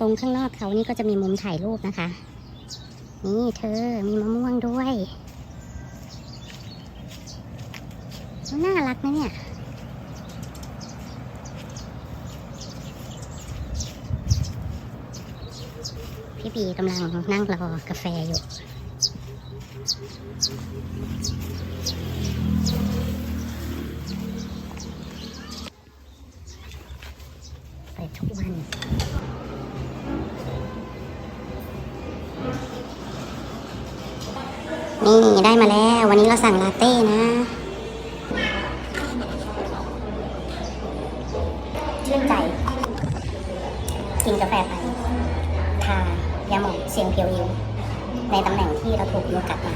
ตรงข้างนอกเขานี่ก็จะมีมุมถ่ายรูปนะคะ นี่เธอมีมะม่วงด้วยน่ารักนะเนี่ยพี่บีกำลังนั่งรอกาแฟอยู่เปิดทุกวัน นี่ได้มาแล้ว วันนี้เราสั่งลาเต้นะ ชื่นใจ กินกาแฟไป ทายาหมองเสียงเพียวอิวในตำแหน่งที่เราถูกยุงกัดมา